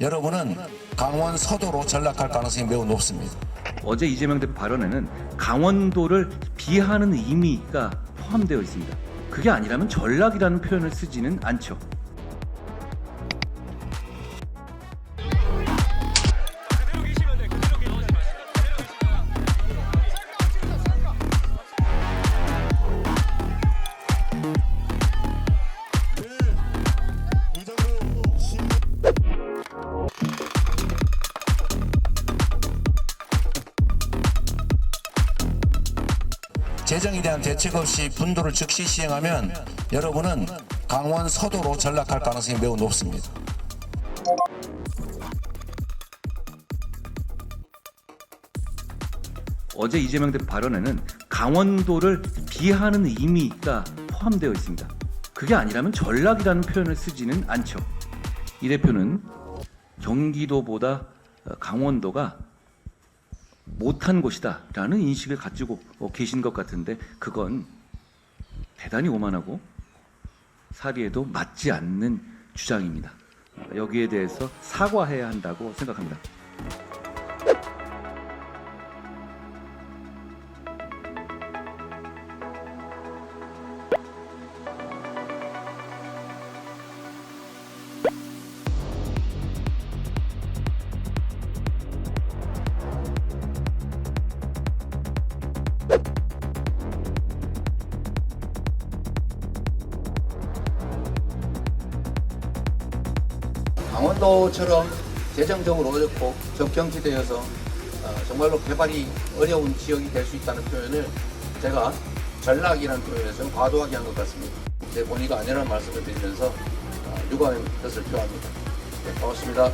여러분은 강원 서도로 전락할 가능성이 매우 높습니다. 어제 이재명 대표 발언에는 강원도를 비하하는 의미가 포함되어 있습니다. 그게 아니라면 전락이라는 표현을 쓰지는 않죠. 재정에 대한 대책 없이 분도를 즉시 시행하면 여러분은 강원 서도로 전락할 가능성이 매우 높습니다. 어제 이재명 대표 발언에는 강원도를 비하하는 의미가 포함되어 있습니다. 그게 아니라면 전락이라는 표현을 쓰지는 않죠. 이 대표는 경기도보다 어, 강원도가 못한 곳이다라는 인식을 가지고 어, 계신 것 같은데 그건 대단히 오만하고 사리에도 맞지 않는 주장입니다. 어, 여기에 대해서 사과해야 한다고 생각합니다. 강원도처럼 재정적으로 어렵고 접경지대여서 어, 정말로 개발이 어려운 지역이 될 수 있다는 표현을 제가 전락이라는 표현에서 좀 과도하게 한 것 같습니다. 제 본의가 아니라는 말씀을 드리면서 어, 유감의 뜻을 표합니다. 네, 고맙습니다.